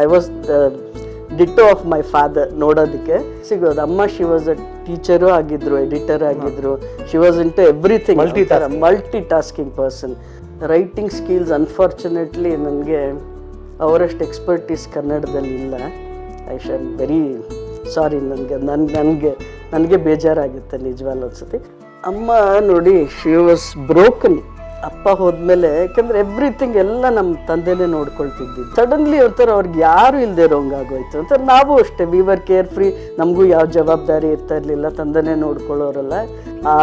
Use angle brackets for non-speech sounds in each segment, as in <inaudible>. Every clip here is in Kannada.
I was ditto of my father ನೋಡೋದಕ್ಕೆ. ಸಿಗೋದು ಅಮ್ಮ ಶಿ ವಾಸ್ ಅ ಟೀಚರು ಆಗಿದ್ರು ಎಡಿಟರ್ ಆಗಿದ್ರು. She was into everything multitasking person writing skills unfortunately ನನಗೆ ಅವರಷ್ಟು ಎಕ್ಸ್ಪರ್ಟೀಸ್ ಕನ್ನಡದಲ್ಲಿ ಇಲ್ಲ. ಐ ಶಾಮ್ ವೆರಿ ಸಾರಿ ನನಗೆ ನನ್ ನನಗೆ ನನಗೆ ಬೇಜಾರಾಗುತ್ತೆ ನಿಜವಾಗ್ಲೂ ಅನ್ಸುತ್ತೆ ಅಮ್ಮ ನೋಡಿ ಶಿ ವಾಸ್ ಬ್ರೋಕನ್ ಅಪ್ಪ ಹೋದ್ಮೇಲೆ, ಯಾಕಂದ್ರೆ ಎವ್ರಿಥಿಂಗ್ ಎಲ್ಲ ನಮ್ಮ ತಂದೆನೇ ನೋಡ್ಕೊಳ್ತಿದ್ವಿ ಸಡನ್ಲಿ ಒಂಥರ ಅವ್ರಿಗೆ ಯಾರು ಇಲ್ಲದೆ ಇರೋಂಗಾಗೋಯ್ತು ಅಂತ ನಾವು ಅಷ್ಟೇ ವಿ ವರ್ ಕೇರ್ ಫ್ರೀ ನಮಗೂ ಯಾವ ಜವಾಬ್ದಾರಿ ಇರ್ತಾ ಇರಲಿಲ್ಲ, ತಂದೆನೇ ನೋಡ್ಕೊಳ್ಳೋರಲ್ಲ. ಆ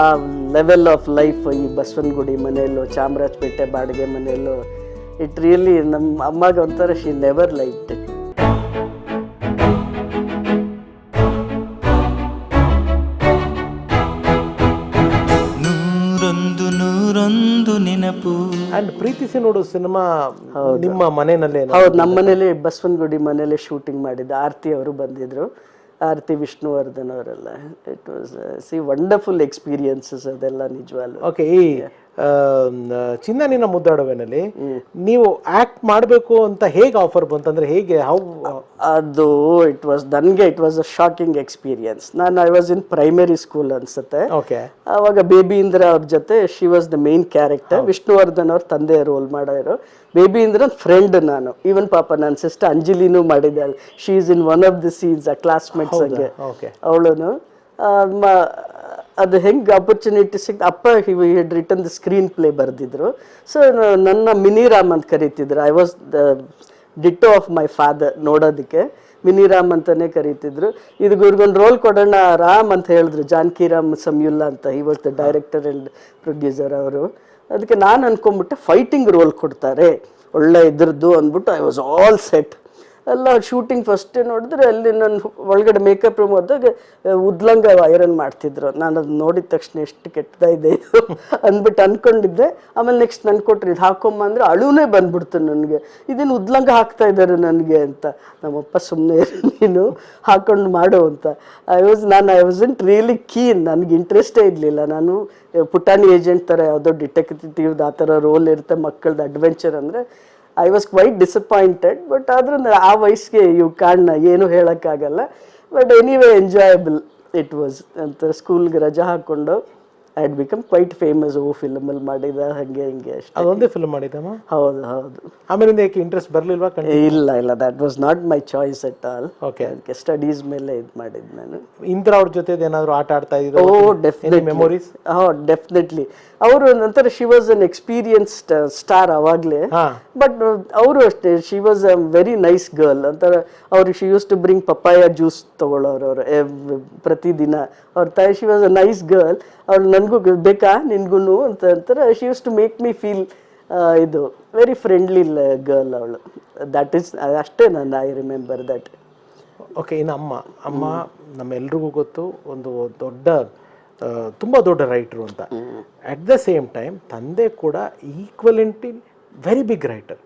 ಲೆವೆಲ್ ಆಫ್ ಲೈಫ್ ಈ ಬಸವನಗುಡಿ ಮನೆಯಲ್ಲೋ, ಚಾಮರಾಜಪೇಟೆ ಬಾಡಿಗೆ ಮನೆಯಲ್ಲೋ ಇಟ್ ರಿಯಲಿ ನಮ್ಮ ಅಮ್ಮಗೆ ಒಂಥರ ಶಿ ನೆವರ್ ಲೈಕ್ ಇಟ್ ನೆನಪು. ಅಂಡ್ ಪ್ರೀತಿಸಿ ನೋಡು ಸಿನಿಮಾ ನಿಮ್ಮ ಮನೆಯಲ್ಲೇ ಹೌದು ನಮ್ಮ ಮನೇಲಿ ಬಸವನಗುಡಿ ಮನೇಲಿ ಶೂಟಿಂಗ್ ಮಾಡಿದ್ದು. ಆರತಿ ಅವರು ಬಂದಿದ್ರು. ಆರತಿ ವಿಷ್ಣುವರ್ಧನ್ ಅವರೆಲ್ಲ. It was see wonderful experiences ಅದೆಲ್ಲ ನಿಜವಾಗ್ಲು. ಓಕೆ ಈ ಚಿನ್ನ ನಿನ್ನ ಮುದ್ದಾಡುವೆನಲ್ಲಿ ನೀವು ಆಕ್ಟ್ ಮಾಡಬೇಕು ಅಂತ ಹೇಗೆ ಆಫರ್ ಬಂತಂದ್ರೆ ಹೇಗೆ ಹೌ ಅದು ಇಟ್ ವಾಸ್ ನನಗೆ it was a shocking experience ನಾನು I was in primary school ಅನ್ಸುತ್ತೆ. ಓಕೆ ಆವಾಗ ಬೇಬಿ ಇಂದ್ರ ಅವ್ರ ಜೊತೆ she was the main character Vishnuvardhan ಅವ್ರ ತಂದೆ ರೋಲ್ ಮಾಡೋರು. ಬೇಬಿ ಇಂದ್ರ ಫ್ರೆಂಡ್ ನಾನು. ಈವನ್ ಪಾಪ ನನ್ನ ಸಿಸ್ಟರ್ ಅಂಜಲಿನೂ ಮಾಡಿದ್ದಾಳೆ she is in one of the scenes ಆ ಕ್ಲಾಸ್ಮೇಟ್ಸ್ ಹಂಗೆ. ಅವಳು ಅದು ಹೆಂಗೆ ಆಪರ್ಚುನಿಟಿ ಸಿಕ್ ಅಪ್ಪ had written the screen play ಬರೆದಿದ್ರು. ಸೊ ನನ್ನ ಮಿನಿರಾಮ್ ಅಂತ ಕರೀತಿದ್ರು. I was the ditto of my father ನೋಡೋದಕ್ಕೆ. ಮಿನಿರಾಮ್ ಅಂತಲೇ ಕರೀತಿದ್ರು. ಇದು ಗುರುಗೊಂದು ರೋಲ್ ಕೊಡೋಣ, ರಾಮ್ ಅಂತ ಹೇಳಿದ್ರು, ಜಾನಕಿ ರಾಮ್ ಸಮ್ಯುಲ್ಲಾ ಅಂತ. He was the director and producer ಅವರು. ಅದಕ್ಕೆ ನಾನು ಅಂದ್ಕೊಂಬಿಟ್ಟೆ ಫೈಟಿಂಗ್ ರೋಲ್ ಕೊಡ್ತಾರೆ. ಒಳ್ಳೆ ಇದ್ರದ್ದು ಅಂದ್ಬಿಟ್ಟು ಐ ವಾಸ್ ಆಲ್ ಸೆಟ್ ಎಲ್ಲ ಶೂಟಿಂಗ್ ಫಸ್ಟ್ ನೋಡಿದ್ರೆ ಅಲ್ಲಿ ನನ್ನ ಒಳಗಡೆ ಮೇಕಪ್ ರೂಮ್ ಹೋದಾಗ ಉದ್ಲಂಗ ಐರನ್ ಮಾಡ್ತಿದ್ರು. ನಾನು ಅದನ್ನ ನೋಡಿದ ತಕ್ಷಣ ಎಷ್ಟು ಕೆಟ್ಟದಾಗಿದೆ ಇದು <laughs> ಅಂದ್ಬಿಟ್ಟು ಅನ್ಕೊಂಡಿದ್ದೆ. ಆಮೇಲೆ ನೆಕ್ಸ್ಟ್ ನನ್ನ ಕೊಟ್ರಿ ಇದು ಹಾಕೊಂಬ ಅಂದ್ರೆ ಅಳುನೇ ಬಂದ್ಬಿಡ್ತು ನನಗೆ. ಇದೇನು ಉದ್ಲಂಗ ಹಾಕ್ತಾ ಇದ್ದಾರೆ ನನಗೆ ಅಂತ. ನಮ್ಮಪ್ಪ ಸುಮ್ಮನೆ ನೀನು, ಹಾಕೊಂಡು ಮಾಡು ಅಂತ. ಐ ವಾಸ್ ನಾನು ಐ ವಾಸ್ ಇಂಟ್ ರಿಯಲಿ ಕೀನ್ ನನಗೆ ಇಂಟ್ರೆಸ್ಟೇ ಇರಲಿಲ್ಲ. ನಾನು ಪುಟಾಣಿ ಏಜೆಂಟ್ ಥರ ಯಾವುದೋ ಡಿಟೆಕ್ಟಿವ್ದು ಆ ಥರ ರೋಲ್ ಇರುತ್ತೆ ಮಕ್ಕಳದ್ದು ಅಡ್ವೆಂಚರ್ ಅಂದರೆ I was quite disappointed but ಆದ್ರೂ ಆ ವಯಸ್ಸಿಗೆ ಇವು ಕಾರಣ ಏನು ಹೇಳೋಕ್ಕಾಗಲ್ಲ. But anyway enjoyable it was ಅಂತ ಸ್ಕೂಲ್ಗೆ ರಜಾ ಹಾಕ್ಕೊಂಡು. I had become quite famous ಓ ಫಿಲಮಲ್ಲಿ ಮಾಡಿದ ಹಂಗೆ ಹಿಂಗೆ ಅಷ್ಟೇ. ಅದೊಂದೇ ಫಿಲ್ಮ್ ಮಾಡಿದ್ದಮ್ಮ ಹೌದು ಹೌದು. ಆಮೇಲಿಂದ ಏಕೆ ಇಂಟ್ರೆಸ್ಟ್ ಬರಲಿಲ್ವಾ ಇಲ್ಲ ಇಲ್ಲ. That was not my choice at all okay ಅದಕ್ಕೆ ಸ್ಟಡೀಸ್ ಮೇಲೆ ಇದು ಮಾಡಿದ್ದು ನಾನು. ಇಂದ್ರ ಅವ್ರ ಜೊತೆ ಏನಾದರೂ ಆಟ ಆಡ್ತಾ ಓ ಡೆಫಿನೆಟ್ ಮೆಮೊರೀಸ್ ಹಾ ಡೆಫಿನೆಟ್ಲಿ ಅವರು ನಂತರ she was an experienced star ಅವಾಗಲೇ. ಬಟ್ ಅವರು ಅಷ್ಟೇ she was a very nice girl ಅಂತಾರೆ ಅವ್ರಿಗೆ she used to bring papaya juice ತಗೊಳ್ಳೋರು ಅವರು ಪ್ರತಿದಿನ. ಅವ್ರ ತಾಯಿ she was a nice girl ಅವ್ರು ನನಗೂ ಬೇಕಾ? ನಿನ್ಗೂ ಅಂತ ಅಂತಾರೆ. She used to make me feel ಇದು ವೆರಿ ಫ್ರೆಂಡ್ಲಿ ಗರ್ಲ್ ಅವಳು. ದಟ್ ಇಸ್ ಅಷ್ಟೇ ನಾನು ಐ ರಿಮೆಂಬರ್ ದಟ್ ಓಕೆ ಇನ್ನು ಅಮ್ಮ. ಅಮ್ಮ ನಮ್ಮೆಲ್ರಿಗೂ ಗೊತ್ತು, ಒಂದು ದೊಡ್ಡ ತುಂಬ ದೊಡ್ಡ ರೈಟರು ಅಂತ. ಅಟ್ ದ ಸೇಮ್ ಟೈಮ್ ತಂದೆ ಕೂಡ ಈಕ್ವಲೆಂಟಿ ವೆರಿ ಬಿಗ್ ರೈಟರ್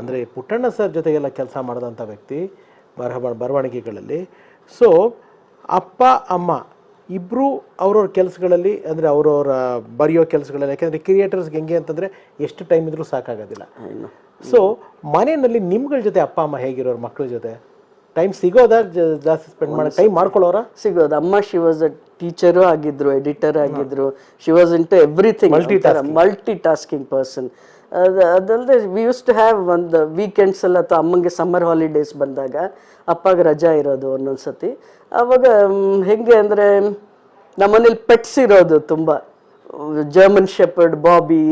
ಅಂದರೆ ಪುಟ್ಟಣ್ಣ ಸರ್ ಜೊತೆಗೆಲ್ಲ ಕೆಲಸ ಮಾಡಿದಂಥ ವ್ಯಕ್ತಿ, ಬರಹ ಬರವಣಿಗೆಗಳಲ್ಲಿ. ಸೊ ಅಪ್ಪ, ಅಮ್ಮ ಇಬ್ಬರು ಅವ್ರವ್ರ ಕೆಲಸಗಳಲ್ಲಿ ಅಂದರೆ ಅವ್ರವ್ರ ಬರೆಯೋ ಕೆಲಸಗಳಲ್ಲಿ ಯಾಕೆಂದರೆ ಕ್ರಿಯೇಟರ್ಸ್ಗೆ ಹೆಂಗೆ ಅಂತಂದರೆ ಎಷ್ಟು ಟೈಮ್ ಇದ್ರೂ ಸಾಕಾಗೋದಿಲ್ಲ. ಸೊ ಮನೆಯಲ್ಲಿ ನಿಮ್ಗಳ ಜೊತೆ ಅಪ್ಪ ಅಮ್ಮ ಹೇಗಿರೋರು ಮಕ್ಕಳ ಜೊತೆ? ಟೈಮ್ ಸಿಗೋದಾ ಜಾಸ್ತಿ ಸ್ಪೆಂಡ್ ಮಾಡೋ ಟೈಮ್ ಮಾಡ್ಕೊಳ್ಳೋರ? ಸಿಗೋದು. ಅಮ್ಮ ಶಿ ವಾಸ್ ಅ ಟೀಚರು ಆಗಿದ್ರು ಎಡಿಟರ್ ಆಗಿದ್ರು. She was into everything multitasking person ಅದು ಅದಲ್ಲದೆ ವಿ ಯೂಸ್ ಟು ಹ್ಯಾವ್ ಒಂದು ವೀಕೆಂಡ್ಸಲ್ಲಿ ಎಲ್ಲ ಅಥವಾ ಅಮ್ಮಂಗೆ ಸಮ್ಮರ್ ಹಾಲಿಡೇಸ್ ಬಂದಾಗ ಅಪ್ಪಗೆ ರಜಾ ಇರೋದು ಒಂದೊಂದು ಸತಿ ಅವಾಗ ಮ್, ಹೆಂಗೆ ಅಂದರೆ ನಮ್ಮನೇಲಿ ಪೆಟ್ಸ್ ಇರೋದು ತುಂಬ. German shepherd Bobby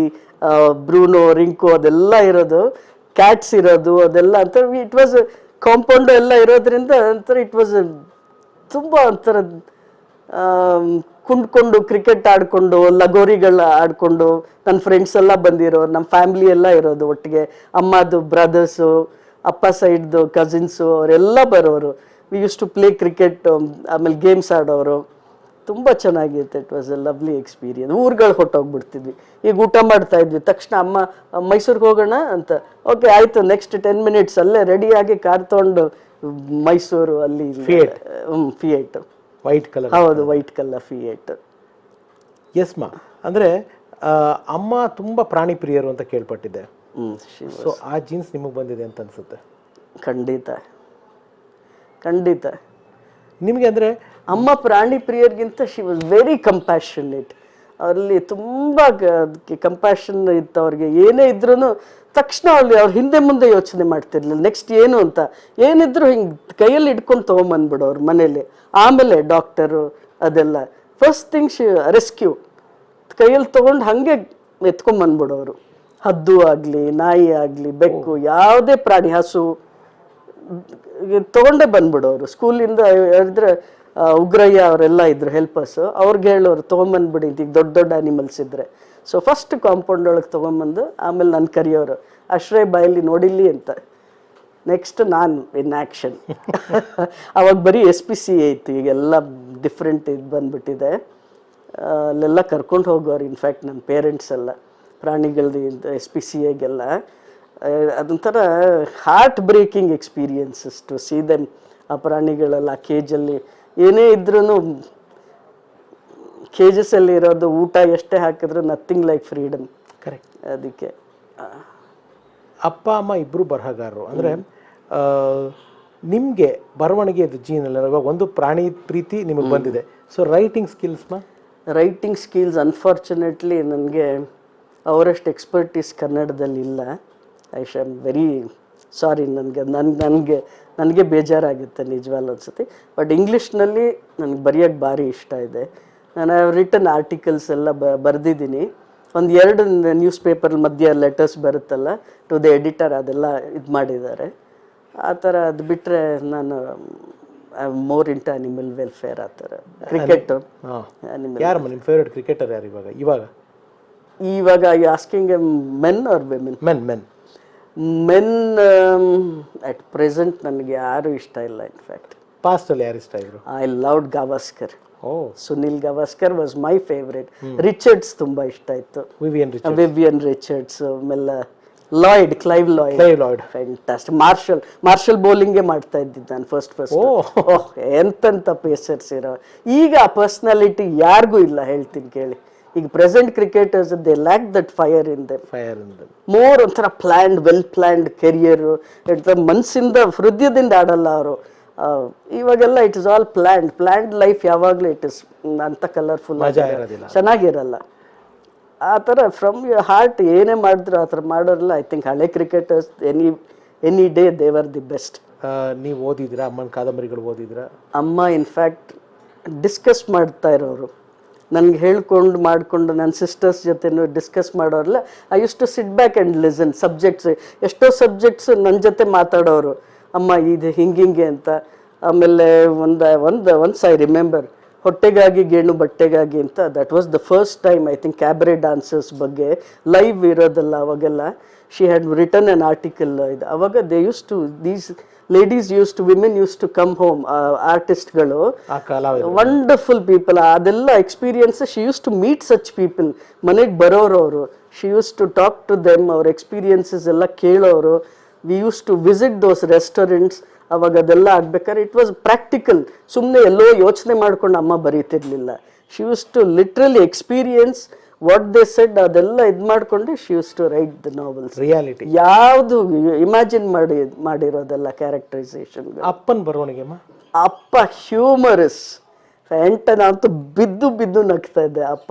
Bruno Rinku ಅದೆಲ್ಲ ಇರೋದು. ಕ್ಯಾಟ್ಸ್ ಇರೋದು ಅದೆಲ್ಲ ಅಂತ ಇಟ್ ವಾಸ್ ಕಾಂಪೌಂಡು ಎಲ್ಲ ಇರೋದ್ರಿಂದ ಒಂಥರ ಇಟ್ ವಾಸ್ ತುಂಬ ಒಂಥರ ಕುಂಡ್ಕೊಂಡು ಕ್ರಿಕೆಟ್ ಆಡಿಕೊಂಡು ಲಗೋರಿಗಳ ಆಡಿಕೊಂಡು ನನ್ನ ಫ್ರೆಂಡ್ಸ್ ಎಲ್ಲ ಬಂದಿರೋ ನಮ್ಮ ಫ್ಯಾಮಿಲಿ ಎಲ್ಲ ಇರೋದು ಒಟ್ಟಿಗೆ. ಅಮ್ಮದು ಬ್ರದರ್ಸು ಅಪ್ಪ ಸೈಡ್ದು ಕಸಿನ್ಸು ಅವರೆಲ್ಲ ಬರೋರು. We used to play cricket ಆಮೇಲೆ ಗೇಮ್ಸ್ ಆಡೋರು. ತುಂಬ ಚೆನ್ನಾಗಿರುತ್ತೆ it was a lovely experience ಊರುಗಳು ಹೊಟ್ಟೋಗ್ಬಿಡ್ತಿದ್ವಿ ಈಗ ಊಟ ಮಾಡ್ತಾ ಇದ್ವಿ. ತಕ್ಷಣ ಅಮ್ಮ ಮೈಸೂರಿಗೆ ಹೋಗೋಣ? ಅಂತ. ಓಕೆ ಆಯಿತು. ನೆಕ್ಸ್ಟ್ ಟೆನ್ ಮಿನಿಟ್ಸ್ ಅಲ್ಲೇ ರೆಡಿಯಾಗಿ ಕಾರ್ ತೊಗೊಂಡು ಮೈಸೂರು ಅಲ್ಲಿ ಫಿಯೇಟ್ ವೈಟ್ ಕಲರ್ ಹೌದು ವೈಟ್ ಕಲರ್ ಫಿಯೇಟ್ ಎಸ್ ಮಾ ಅಂದರೆ ಅಮ್ಮ ತುಂಬ ಪ್ರಾಣಿ ಪ್ರಿಯರು ಅಂತ ಕೇಳ್ಪಟ್ಟಿದ್ದೆ. ಹ್ಞೂ ಸೊ ಆ ಜೀನ್ಸ್ ನಿಮಗೆ ಬಂದಿದೆ ಅಂತ ಅನ್ಸುತ್ತೆ. ಖಂಡಿತ. ಖಂಡಿತ. ನಿಮಗೆ ಅಂದರೆ ಅಮ್ಮ ಪ್ರಾಣಿ ಪ್ರಿಯರಿಗಿಂತ ಶಿ ವಾಸ್ ವೆರಿ ಕಂಪ್ಯಾಷನೇಟ್ ಅವರಲ್ಲಿ ತುಂಬ ಕಂಪ್ಯಾಷನ್ ಇತ್ತು ಅವ್ರಿಗೆ ಏನೇ ಇದ್ರೂ ತಕ್ಷಣ ಅಲ್ಲಿ ಅವ್ರು ಹಿಂದೆ ಮುಂದೆ ಯೋಚನೆ ಮಾಡ್ತಿರ್ಲಿಲ್ಲ. ನೆಕ್ಸ್ಟ್ ಏನು ಅಂತ. ಏನಿದ್ರು ಹಿಂಗೆ ಕೈಯಲ್ಲಿ ಇಟ್ಕೊಂಡು ತೊಗೊಂಬಂದ್ಬಿಡು ಅವ್ರ ಮನೇಲಿ. ಆಮೇಲೆ ಡಾಕ್ಟರು ಅದೆಲ್ಲ. ಫಸ್ಟ್ ಥಿಂಗ್ ಶಿ ರೆಸ್ಕ್ಯೂ ಕೈಯಲ್ಲಿ ತೊಗೊಂಡು ಹಾಗೆ ಎತ್ಕೊಂಬಂದ್ಬಿಡೋರು ಹದ್ದು ಆಗಲಿ ನಾಯಿ ಆಗಲಿ ಬೆಕ್ಕು ಯಾವುದೇ ಪ್ರಾಣಿ ಹಸು ತೊಗೊಂಡೇ ಬಂದ್ಬಿಡೋರು. ಸ್ಕೂಲಿಂದ ಹೇಳಿದ್ರೆ ಉಗ್ರಯ್ಯ ಅವರೆಲ್ಲ ಇದ್ರು ಹೆಲ್ಪರ್ಸ್ ಅವ್ರಿಗೆ ಹೇಳೋರು ತೊಗೊಂಬಂದ್ಬಿಡಿ ಈಗ ದೊಡ್ಡ ದೊಡ್ಡ ಅನಿಮಲ್ಸ್ ಇದ್ರೆ. ಸೊ ಫಸ್ಟ್ ಕಾಂಪೌಂಡ್ ಒಳಗೆ ತೊಗೊಂಬಂದು ಆಮೇಲೆ ನಾನು ಕರೆಯೋರು. ಅಶ್ರಯ್ ಬಾಯಲ್ಲಿ ನೋಡಿಲಿ ಅಂತ. ನೆಕ್ಸ್ಟ್ ನಾನು ಇನ್ ಆ್ಯಕ್ಷನ್ ಅವಾಗ ಬರೀ ಎಸ್ ಪಿ ಸಿ ಇತ್ತು. ಈಗೆಲ್ಲ ಡಿಫ್ರೆಂಟ್ ಇದು ಬಂದ್ಬಿಟ್ಟಿದೆ. ಅಲ್ಲೆಲ್ಲ ಕರ್ಕೊಂಡು ಹೋಗೋರು ಇನ್ಫ್ಯಾಕ್ಟ್ ನನ್ನ ಪೇರೆಂಟ್ಸ್ ಎಲ್ಲ. ಪ್ರಾಣಿಗಳದ್ದು ಎಸ್ ಪಿ ಸಿ ಎಗೆಲ್ಲ ಅದೊಂಥರ heartbreaking experiences to see them ಆ ಪ್ರಾಣಿಗಳೆಲ್ಲ ಆ ಕೇಜಲ್ಲಿ ಏನೇ ಇದ್ರೂ ಕೇಜಸ್ಸಲ್ಲಿ ಇರೋದು ಊಟ ಎಷ್ಟೇ ಹಾಕಿದ್ರು ನಥಿಂಗ್ ಲೈಕ್ ಫ್ರೀಡಮ್ ಕರೆಕ್ಟ್ ಅದಕ್ಕೆ ಅಪ್ಪ ಅಮ್ಮ ಇಬ್ಬರು ಬರಹಗಾರರು. ಅಂದರೆ ನಿಮಗೆ ಬರವಣಿಗೆ ಇದು ಇವಾಗ ಒಂದು ಪ್ರಾಣಿ ಪ್ರೀತಿ ನಿಮಗೆ ಬಂದಿದೆ. ಸೊ ರೈಟಿಂಗ್ ಸ್ಕಿಲ್ಸ್ನ ರೈಟಿಂಗ್ ಸ್ಕಿಲ್ಸ್ ಅನ್ಫಾರ್ಚುನೇಟ್ಲಿ ನನಗೆ ಅವರಷ್ಟು ಎಕ್ಸ್ಪರ್ಟೀಸ್ ಕನ್ನಡದಲ್ಲಿ ಇಲ್ಲ. ಐ ಆಮ್ ವೆರಿ ಸಾರಿ ನನಗೆ ನನ್ಗೆ ನನಗೆ ನನಗೆ ಬೇಜಾರಾಗುತ್ತೆ ನಿಜವಾಗ್ಲೂ ಅನ್ಸುತ್ತೆ. ಬಟ್ ಇಂಗ್ಲೀಷ್ನಲ್ಲಿ ನನಗೆ ಬರೆಯೋಕ್ಕೆ ಭಾರಿ ಇಷ್ಟ ಇದೆ. ನಾನು ರಿಟರ್ನ್ ಆರ್ಟಿಕಲ್ಸ್ ಎಲ್ಲ ಬ ಬರೆದಿದ್ದೀನಿ. ಒಂದು ಎರಡು ನ್ಯೂಸ್ ಪೇಪರ್ ಮಧ್ಯೆ ಲೆಟರ್ಸ್ ಬರುತ್ತಲ್ಲ ಟು ದ ಎಡಿಟರ್ ಅದೆಲ್ಲ ಇದು ಮಾಡಿದ್ದಾರೆ. ಆ ಥರ ಅದು ಬಿಟ್ಟರೆ ನಾನು ಮೋರ್ ಇಂಟ ಅನಿಮಲ್ ವೆಲ್ಫೇರ್ ಆ ಥರ. ಕ್ರಿಕೆಟ್ ಯಾರು ನಿಮ್ಮ ಫೇವ್ರೆಟ್ ಕ್ರಿಕೆಟರ್ ಯಾರು ಇವಾಗ? ಇವಾಗ? ಇವಾಗ asking men or women men men men at present ನನಗೆ ಯಾರು ಇಷ್ಟ ಇಲ್ಲ ಇನ್ಫ್ಯಾಕ್ಟ್ ಪಾಸ್ಟಲ್ಲಿ ಯಾರು ಇಷ್ಟ ಇದ್ರು? I loved Gavaskar. Oh. Sunil Gavaskar was my favourite Richards ತುಂಬ ಇಷ್ಟ ಇತ್ತು. ವಿವಿಯನ್ ರಿಚ್ ವಿವಿಯನ್ ರಿಚರ್ಡ್ಸ್ ಮೆಲ್ಲ Lloyd Clive Lloyd Clive Lloyd fantastic Marshall Marshall ಬೌಲಿಂಗೇ ಮಾಡ್ತಾ ಇದ್ದಿದ್ದು ನಾನು ಫಸ್ಟ್ ಫಸ್ಟ್ ಓ. ಎಂತೆಂಥ ಪೇಸರ್ಸ್ ಇರೋ. ಈಗ ಆ ಪರ್ಸ್ನಾಲಿಟಿ ಯಾರಿಗೂ ಇಲ್ಲ ಹೇಳ್ತೀನಿ ಕೇಳಿ. ಈಗ present cricketers they lack that fire in them fire in them more ಒಂಥರ ಪ್ಲ್ಯಾಂಡ್ ವೆಲ್ ಪ್ಲ್ಯಾಂಡ್ ಕೆರಿಯರು ಮನಸ್ಸಿಂದ ಹೃದಯದಿಂದ ಆಡಲ್ಲ ಅವರು. ಇವಾಗೆಲ್ಲ it is all planned planned life ಯಾವಾಗಲೂ ಇಟ್ ಇಸ್ ಅಂತ ಕಲರ್ಫುಲ್ ಮಜಾ ಇರೋದಿಲ್ಲ. ಚೆನ್ನಾಗಿರಲ್ಲ. ಆ ಥರ ಫ್ರಮ್ ಯುವರ್ ಹಾರ್ಟ್ ಏನೇ ಮಾಡಿದ್ರು ಆ ಥರ ಮಾಡೋರಲ್ಲ. ಐ ಥಿಂಕ್ ಹಳೆ cricketers any any day they were the best ನೀವು ಓದಿದ್ರಾ ಅಮ್ಮನ ಕಾದಂಬರಿಗಳು ಓದಿದ್ರಾ ಅಮ್ಮ ಇನ್ಫ್ಯಾಕ್ಟ್ ಡಿಸ್ಕಸ್ ಮಾಡ್ತಾ ಇರೋರು. ನನಗೆ ಹೇಳ್ಕೊಂಡು ಮಾಡಿಕೊಂಡು ನನ್ನ ಸಿಸ್ಟರ್ಸ್ ಜೊತೆನೂ discuss ಮಾಡೋರಲ್ಲ I used to sit back and listen subjects ಎಷ್ಟೋ ಸಬ್ಜೆಕ್ಟ್ಸ್ ನನ್ನ ಜೊತೆ ಮಾತಾಡೋರು. ಅಮ್ಮ, ಇದು ಹಿಂಗಿಂಗೆ ಅಂತ. ಆಮೇಲೆ ಒಂದು ಒಂದು ಒನ್ಸ್ ಐ ರಿಮೆಂಬರ್ ಹೊಟ್ಟೆಗಾಗಿ ಗೇಣು, ಬಟ್ಟೆಗಾಗಿ ಅಂತ. That was the first time I think cabaret dancers ಬಗ್ಗೆ ಲೈವ್ ಇರೋದಲ್ಲ ಅವಾಗೆಲ್ಲ. She had written an article ಇದು. ಅವಾಗ they used to these ladies used to women used to come home ಆರ್ಟಿಸ್ಟ್ಗಳು wonderful people ಅದೆಲ್ಲ experience she used to meet such people ಮನೆಗೆ ಬರೋರು ಅವರು she used to talk to them ಅವ್ರ ಎಕ್ಸ್ಪೀರಿಯನ್ಸಸ್ ಎಲ್ಲ ಕೇಳೋರು. We used to visit those restaurants ಅವಾಗ ಅದೆಲ್ಲ ಆಗ್ಬೇಕಾದ್ರೆ ಇಟ್ ವಾಸ್ ಪ್ರಾಕ್ಟಿಕಲ್ ಸುಮ್ಮನೆ ಎಲ್ಲೋ ಯೋಚನೆ ಮಾಡ್ಕೊಂಡು ಅಮ್ಮ ಬರೀತಿರ್ಲಿಲ್ಲ. She used to literally experience what they said ಅದೆಲ್ಲ ಇದು ಮಾಡಿಕೊಂಡು she used to write the novels reality ಯಾವುದು ಇಮ್ಯಾಜಿನ್ ಮಾಡಿ ಮಾಡಿರೋದೆಲ್ಲ ಕ್ಯಾರೆಕ್ಟರೈಸೇಷನ್ ಅಪ್ಪನ ಬರವಣಿಗೆ ಅಪ್ಪ ಹ್ಯೂಮರಸ್ ಎಂಟ ನಾನಂತೂ ಬಿದ್ದು ಬಿದ್ದು ನಗ್ತಾ ಇದ್ದೆ ಅಪ್ಪ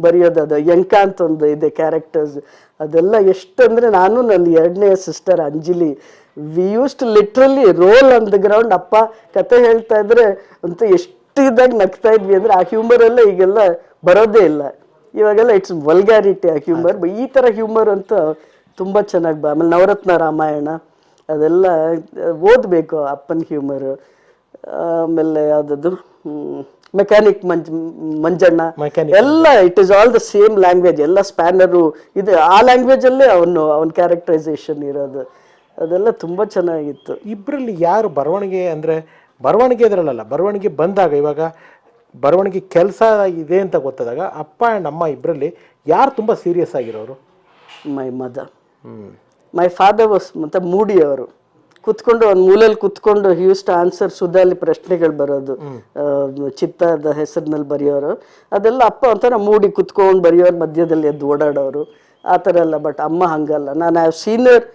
ಬರೆಯೋದು ಅದು ಯಂಕ ಅಂತ ಒಂದು ಇದೆ ಕ್ಯಾರೆಕ್ಟರ್ಸ್ ಅದೆಲ್ಲ ಎಷ್ಟಂದ್ರೆ ನಾನು ನನ್ನ ಎರಡನೇ sister Anjali. We used to literally roll on the ground ಅಪ್ಪ ಕತೆ ಹೇಳ್ತಾ ಇದ್ರೆ ಅಂತೂ ಎಷ್ಟು ಇದಾಗ ನಗ್ತಾ ಇದ್ವಿ ಅಂದರೆ ಆ ಹ್ಯೂಮರ್ ಎಲ್ಲ ಈಗೆಲ್ಲ ಬರೋದೇ ಇಲ್ಲ. ಇವಾಗೆಲ್ಲ ಇಟ್ಸ್ ವಲ್ಗ್ಯಾರಿಟಿ ಆ ಹ್ಯೂಮರ್ ಈ ಥರ ಹ್ಯೂಮರ್ ಅಂತ ತುಂಬ ಚೆನ್ನಾಗಿ ಬಾ ಆಮೇಲೆ ನವರತ್ನ ರಾಮಾಯಣ ಅದೆಲ್ಲ ಓದಬೇಕು ಅಪ್ಪನ ಹ್ಯೂಮರು ಆಮೇಲೆ ಯಾವುದದು? ಮೆಕ್ಯಾನಿಕ್ ಮಂಜ್ ಮಂಜಣ್ಣ. ಎಲ್ಲ it is all the same language ಎಲ್ಲ ಸ್ಪ್ಯಾನರು ಇದು ಆ ಲ್ಯಾಂಗ್ವೇಜಲ್ಲೇ ಅವನು ಅವನ ಕ್ಯಾರೆಕ್ಟರೈಸೇಷನ್ ಇರೋದು. ಅದೆಲ್ಲ ತುಂಬ ಚೆನ್ನಾಗಿತ್ತು. ಇಬ್ಬರಲ್ಲಿ ಯಾರು ಬರವಣಿಗೆ ಅಂದರೆ ಬರವಣಿಗೆ ಇದರಲ್ಲ ಬರವಣಿಗೆ ಬಂದಾಗ ಇವಾಗ ಬರವಣಿಗೆ ಕೆಲಸ ಇದೆ ಅಂತ ಗೊತ್ತಾದಾಗ ಅಪ್ಪ ಆ್ಯಂಡ್ ಅಮ್ಮ ಇಬ್ಬರಲ್ಲಿ ಯಾರು ತುಂಬ ಸೀರಿಯಸ್ ಆಗಿರೋರು? My mother my father was ಮತ್ತೆ ಮೂಡಿ ಅವರು ಕುತ್ಕೊಂಡು ಒಂದು ಮೂಲೆಯಲ್ಲಿ ಕುತ್ಕೊಂಡು ಹ್ಯೂಸ್ಟ್ ಟು ಆನ್ಸರ್ ಸುಧಾಲಿ ಪ್ರಶ್ನೆಗಳು ಬರೋದು. ಚಿತ್ತದ ಹೆಸರಿನಲ್ಲಿ ಬರೆಯೋರು. ಅದೆಲ್ಲ ಅಪ್ಪ ಒಂಥರ ಮೂಡಿ ಕುತ್ಕೊಂಡು ಬರೆಯೋರು ಮಧ್ಯದಲ್ಲಿ ಎದ್ದು ಓಡಾಡೋರು. ಆ ಥರ ಎಲ್ಲ ಬಟ್ ಅಮ್ಮ ಹಂಗಲ್ಲ. ನಾನು ಆ ಸೀನಿಯರ್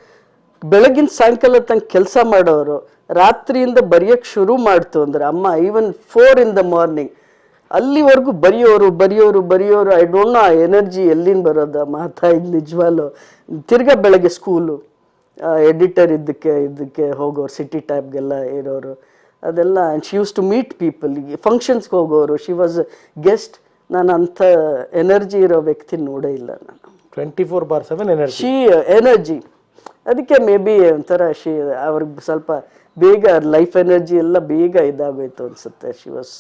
ಬೆಳಗಿನ ಸಾಯಂಕಾಲ ತಂಗೆ ಕೆಲಸ ಮಾಡೋರು. ರಾತ್ರಿಯಿಂದ ಬರೆಯೋಕ್ಕೆ ಶುರು ಮಾಡ್ತು ಅಂದ್ರೆ ಅಮ್ಮ even four in the morning ಅಲ್ಲಿವರೆಗೂ ಬರೆಯೋರು ಬರೆಯೋರು ಬರೆಯೋರು ಐ ಡೋಂಟ್ ನೋ ಆ ಎನರ್ಜಿ ಎಲ್ಲಿಂದ ಬರೋದು ಮಾತಾ ಇದು ನಿಜವಾಲು. ತಿರ್ಗಾ ಬೆಳಗ್ಗೆ ಸ್ಕೂಲು ಎಡಿಟರ್ ಇದ್ದಕ್ಕೆ ಇದಕ್ಕೆ ಹೋಗೋರು ಸಿಟಿ ಟೈಪ್ಗೆಲ್ಲ ಇರೋರು ಅದೆಲ್ಲ and she used to meet people ಫಂಕ್ಷನ್ಸ್ಗೆ ಹೋಗೋರು ಶಿ ವಾಸ್ ಗೆಸ್ಟ್ ನಾನು ಅಂಥ ಎನರ್ಜಿ ಇರೋ ವ್ಯಕ್ತಿ ನೋಡೇ ಇಲ್ಲ ನಾನು. Twenty four by seven energy she energy ಅದಕ್ಕೆ ಮೇ ಬಿ ಒಂಥರ ಶಿ ಅವ್ರಿಗೆ ಸ್ವಲ್ಪ ಬೇಗ ಲೈಫ್ ಎನರ್ಜಿ ಎಲ್ಲ ಬೇಗ ಇದಾಗೋಯ್ತು ಅನ್ಸುತ್ತೆ. ಶಿ ವಾಸ್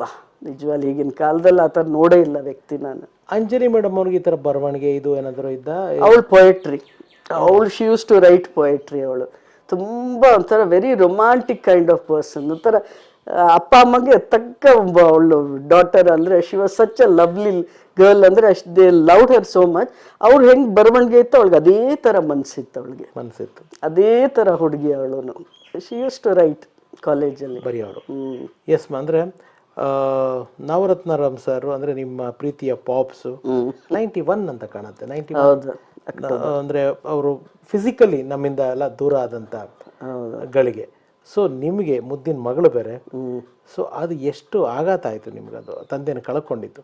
ಬಾ ನಿಜವಾಗಿ ಈಗಿನ ಕಾಲದಲ್ಲಿ ಆ ಥರ ನೋಡೇ ಇಲ್ಲ ವ್ಯಕ್ತಿ ನಾನು. ಅಂಜಲಿ ಮೇಡಮ್ ಅವ್ರಿಗೆ ಈ ಥರ ಬರವಣಿಗೆ ಇದು ಏನಾದರೂ ಇದ್ದ? ಅವಳು ಪೊಯೆಟ್ರಿ ಅವಳು she used to write poetry ಅವಳು. ತುಂಬ ಒಂಥರ very romantic kind of person ಒಂಥರ ಅಪ್ಪ ಅಮ್ಮಗೆ ತಕ್ಕ ಒಬ್ಬ ಅವಳು ಡಾಟರ್ ಅಂದರೆ she was such a lovely girl ಅಂದರೆ ಅಷ್ಟು they loved her so much ಅವ್ರು ಹೆಂಗೆ ಬರವಣಿಗೆ ಇತ್ತು ಅವಳಿಗೆ ಅದೇ ಥರ ಮನಸ್ಸಿತ್ತು ಅವಳಿಗೆ. ಮನಸ್ಸಿತ್ತು ಅದೇ ಥರ ಹುಡುಗಿ ಅವಳು. ಶಿ ಯೂಸ್ ಟು ರೈಟ್ ಕಾಲೇಜಲ್ಲಿ. ಬರೆಯೋರು ಎಸ್ ಅಂದರೆ ನವರತ್ನರಾಮ್ ಸರ್ ಅಂದರೆ ನಿಮ್ಮ ಪ್ರೀತಿಯ ಪಾಪ್ಸು ನೈಂಟಿ ಒನ್ ಅಂತ ಕಾಣುತ್ತೆ. ನೈಂಟಿ ಅಂದರೆ ಅವರು ಫಿಸಿಕಲಿ ನಮ್ಮಿಂದ ಎಲ್ಲ ದೂರ ಆದಂಥ ಗಳಿಗೆ. ಸೊ ನಿಮಗೆ ಮುದ್ದಿನ ಮಗಳು ಬೇರೆ. ಸೊ ಅದು ಎಷ್ಟು ಆಘಾತ ಆಯಿತು ನಿಮ್ಗೆ ಅದು ತಂದೆನ ಕಳ್ಕೊಂಡಿದ್ದು.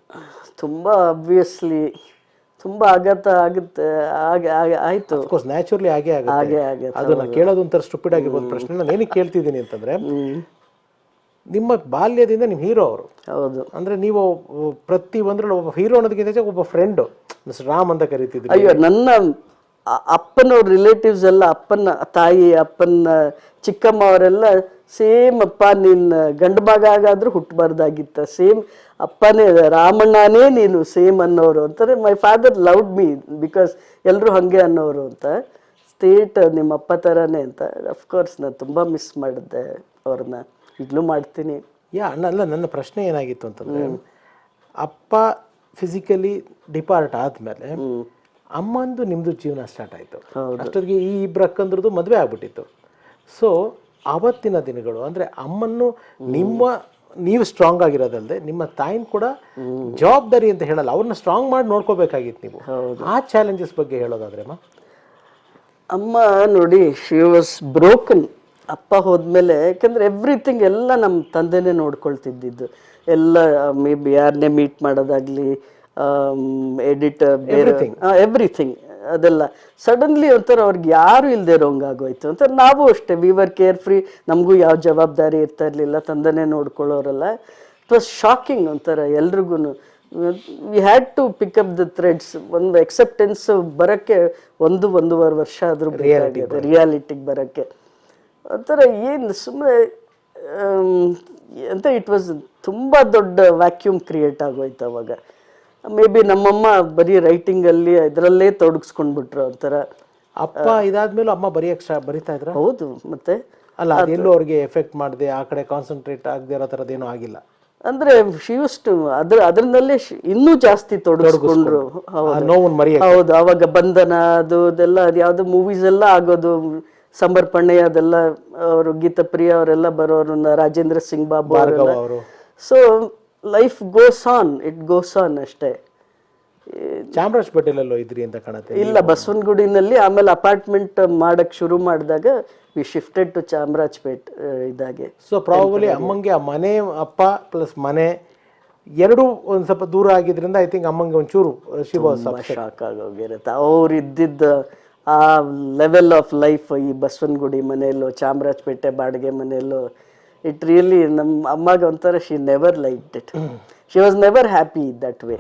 ತುಂಬ ಆಬ್ವಿಯಸ್ಲಿ ತುಂಬ ಆಘಾತ ಆಗುತ್ತೆ. ಹಾಗೆ ಹಾಗೆ ಆಯ್ತು. ಅಫ್ಕೋರ್ಸ್ ನ್ಯಾಚುರಲಿ ಹಾಗೆ ಆಗುತ್ತೆ. ಹಾಗೆ ಆಗುತ್ತೆ ಅದನ್ನ ಕೇಳೋದು ಒಂಥರ ಸ್ಟುಪಿಡ್ ಆಗಿರ್ಬೋದು ಪ್ರಶ್ನೆ. ನಾನು ಏನಕ್ಕೆ ಕೇಳ್ತಿದ್ದೀನಿ ಅಂತಂದ್ರೆ ನಿಮ್ಮ ಬಾಲ್ಯದಿಂದ ನಿಮ್ಮ ಹೀರೋ ಅವರು. ಹೌದು. ಅಂದ್ರೆ ನೀವು ಪ್ರತಿ ಒಂದ್ರಲ್ಲಿ ಒಬ್ಬ ಹೀರೋ ಅನ್ನೋದಕ್ಕಿಂತ ಒಬ್ಬ ಫ್ರೆಂಡ್ ಮಿಸ್ಟರ್ ರಾಮ್ ಅಂತ ಕರಿತಿದ್ರು. ಅಯ್ಯೋ ನನ್ನ ಅಪ್ಪನವ್ರ ರಿಲೇಟಿವ್ಸ್ ಎಲ್ಲ ಅಪ್ಪನ ತಾಯಿ ಅಪ್ಪನ ಚಿಕ್ಕಮ್ಮ ಅವರೆಲ್ಲ ಸೇಮ್ ಅಪ್ಪ ನಿನ್ನ ಗಂಡ ಮಗ ಆಗಾದ್ರೂ ಹುಟ್ಟಬಾರ್ದಾಗಿತ್ತ ಸೇಮ್ ಅಪ್ಪನೇ ರಾಮಣ್ಣನೇ ನೀನು ಸೇಮ್ ಅನ್ನೋರು ಅಂತಾರೆ. My father loved me because ಎಲ್ಲರೂ ಹಾಗೆ ಅನ್ನೋರು ಅಂತ. ಸ್ಟೇಟ್ ನಿಮ್ಮ ಅಪ್ಪ ಥರನೇ ಅಂತ. ಅಫ್ಕೋರ್ಸ್ ನಾನು ತುಂಬ ಮಿಸ್ ಮಾಡಿದ್ದೆ ಅವ್ರನ್ನ. ಈಗಲೂ ಮಾಡ್ತೀನಿ. ಯಾ ಅಣ್ಣ ಅಲ್ಲ ನನ್ನ ಪ್ರಶ್ನೆ ಏನಾಗಿತ್ತು ಅಂತಂದ್ರೆ ಅಪ್ಪ ಫಿಸಿಕಲಿ ಡಿಪಾರ್ಟ್ ಆದ್ಮೇಲೆ ಅಮ್ಮಂದು ನಿಮ್ಮದು ಜೀವನ ಸ್ಟಾರ್ಟ್ ಆಯಿತು. ಅಷ್ಟೊತ್ತಿಗೆ ಈ ಇಬ್ಬರು ಅಕ್ಕಂದ್ರದ್ದು ಮದುವೆ ಆಗ್ಬಿಟ್ಟಿತ್ತು. ಸೊ ಆವತ್ತಿನ ದಿನಗಳು ಅಂದರೆ ಅಮ್ಮನ್ನು ನಿಮ್ಮ ನೀವು ಸ್ಟ್ರಾಂಗ್ ಆಗಿರೋದಲ್ಲದೆ ನಿಮ್ಮ ತಾಯಿನ ಕೂಡ ಜವಾಬ್ದಾರಿ ಅಂತ ಹೇಳಲ್ಲ. ಅವ್ರನ್ನ ಸ್ಟ್ರಾಂಗ್ ಮಾಡಿ ನೋಡ್ಕೋಬೇಕಾಗಿತ್ತು ನೀವು. ಆ ಚಾಲೆಂಜಸ್ ಬಗ್ಗೆ ಹೇಳೋದಾದ್ರೆ ಅಮ್ಮ? ಅಮ್ಮ ನೋಡಿ ಶಿ ವಾಸ್ ಬ್ರೋಕನ್ ಅಪ್ಪ ಹೋದ್ಮೇಲೆ ಯಾಕಂದ್ರೆ ಎವ್ರಿಥಿಂಗ್ ಎಲ್ಲ ನಮ್ಮ ತಂದೆನೇ ನೋಡ್ಕೊಳ್ತಿದ್ದಿದ್ದು. ಎಲ್ಲ ಮೇ ಬಿ ಯಾರನ್ನೇ ಮೀಟ್ ಮಾಡೋದಾಗ್ಲಿ ಎಡಿಟ್ ಬೇರೆ ಎವ್ರಿಥಿಂಗ್ ಅದೆಲ್ಲ. ಸಡನ್ಲಿ ಒಂಥರ ಅವ್ರಿಗೆ ಯಾರು ಇಲ್ಲದೆ ಇರೋಂಗಾಗೋಯ್ತು ಅಂತ ನಾವು ಅಷ್ಟೇ. ವಿ ವರ್ ಕೇರ್ ಫ್ರೀ ನಮಗೂ ಯಾವ ಜವಾಬ್ದಾರಿ ಇರ್ತಾ ಇರಲಿಲ್ಲ. ತಂದನೇ ನೋಡ್ಕೊಳ್ಳೋರಲ್ಲ. ಇಟ್ ವಾಸ್ ಶಾಕಿಂಗ್ ಒಂಥರ ಎಲ್ರಿಗೂ we had to pick up the threads ಒಂದು ಎಕ್ಸೆಪ್ಟೆನ್ಸ್ ಬರೋಕ್ಕೆ ಒಂದು ಒಂದೂವರೆ ವರ್ಷ ಆದರೂ ಬೇಕಾಗಿದೆ. ರಿಯಾಲಿಟಿಗೆ ಬರೋಕ್ಕೆ. ಒಂಥರ ಏನು ಸುಮ್ಮನೆ ಅಂತ ಇಟ್ ವಾಸ್ ತುಂಬ ದೊಡ್ಡ ವ್ಯಾಕ್ಯೂಮ್ ಕ್ರಿಯೇಟ್ ಆಗೋಯ್ತು ಅವಾಗ. ಮೇ ಬಿ ನಮ್ಮಮ್ಮ ಬರೀ ರೈಟಿಂಗಲ್ಲಿ ಇದರಲ್ಲೇ ತೊಡಗಿಸ್ಕೊಂಡ್ಬಿಟ್ರು ಒಂಥರ ಅಪ್ಪ ಇದಾದ್ಮೇಲೂ ಅಮ್ಮ ಬರೀ ಅಕ್ಷರ ಬರಿತಾ ಇದ್ರ? ಹೌದು ಮತ್ತೆ ಅಲ್ಲ ಅದೆಲ್ಲೂ ಅವ್ರಿಗೆ ಎಫೆಕ್ಟ್ ಮಾಡದೆ ಆ ಕಡೆ ಕಾನ್ಸಂಟ್ರೇಟ್ ಆಗದೆ ಇರೋ ಥರದ್ದೇನೂ ಆಗಿಲ್ಲ. ಅಂದ್ರೆ ಶಿವಷ್ಟು ಅದ್ರ ಅದ್ರಲ್ಲೇ ಇನ್ನೂ ಜಾಸ್ತಿ ತೊಡಗಿಸ್ಕೊಂಡ್ರು. ಹೌದು. ಅವಾಗ ಬಂಧನ ಅದು ಅದೆಲ್ಲ ಅದು ಯಾವ್ದು ಮೂವೀಸ್ ಎಲ್ಲ ಆಗೋದು ಸಮರ್ಪಣೆ ಅದೆಲ್ಲ ಅವರು ಗೀತಪ್ರಿಯ ಅವರೆಲ್ಲ ಬರೋರು ರಾಜೇಂದ್ರ ಸಿಂಗ್ ಬಾಬು ಅವರೆಲ್ಲ. So life goes on it goes on ಅಷ್ಟೇ. ಚಾಮರಾಜಪೇಟೆಲಲ್ಲೋ ಇದ್ರಿ ಅಂತ ಕಾಣುತ್ತೆ ಇಲ್ಲ ಬಸವನಗುಡಿನಲ್ಲಿ ಆಮೇಲೆ ಅಪಾರ್ಟ್ಮೆಂಟ್ ಮಾಡಕ್ ಶುರು ಮಾಡಿದಾಗ ವಿ ಶಿಫ್ಟೆಡ್ ಟು ಚಾಮರಾಜಪೇಟ್ ಇದಾಗೆ. ಸೊ ಪ್ರಾಬಲಿ ಅಮ್ಮಂಗೆ ಆ ಮನೆ ಅಪ್ಪ ಪ್ಲಸ್ ಮನೆ ಎರಡು ಒಂದು ಸ್ವಲ್ಪ ದೂರ ಆಗಿದ್ರಿಂದ ಐ ಥಿಂಕ್ ಅಮ್ಮಂಗೆ ಒಂಚೂರು ಶಿವ ಶಾಕ್ ಆಗೋಗಿರುತ್ತೆ. ಅವ್ರು ಇದ್ದಿದ್ದ ಆ ಲೆವೆಲ್ ಆಫ್ ಲೈಫ್ ಈ ಬಸವನಗುಡಿ ಮನೆಯಲ್ಲೋ ಚಾಮರಾಜಪೇಟೆ ಬಾಡಿಗೆ ಮನೆಯಲ್ಲೋ ಇಟ್ ರಿಯಲಿ ನಮ್ಮ ಅಮ್ಮಗೆ ಒಂಥರ she never like it she was never happy that way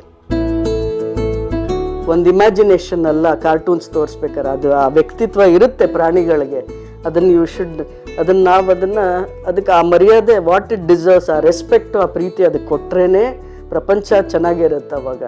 ಒಂದು ಇಮ್ಯಾಜಿನೇಷನ್ ಅಲ್ಲ ಕಾರ್ಟೂನ್ಸ್ ತೋರಿಸ್ಬೇಕಾರೆ, ಅದು ಆ ವ್ಯಕ್ತಿತ್ವ ಇರುತ್ತೆ ಪ್ರಾಣಿಗಳಿಗೆ. ಅದನ್ನು ಯು ಶುಡ್ ಅದನ್ನ ನಾವು ಅದನ್ನು, ಅದಕ್ಕೆ ಆ ಮರ್ಯಾದೆ ವಾಟ್ ಇಟ್ ಡಿಸರ್ವ್ಸ್ ಆ ರೆಸ್ಪೆಕ್ಟು ಆ ಪ್ರೀತಿ ಅದಕ್ಕೆ ಕೊಟ್ರೇನೆ ಪ್ರಪಂಚ ಚೆನ್ನಾಗಿರುತ್ತೆ ಅವಾಗ.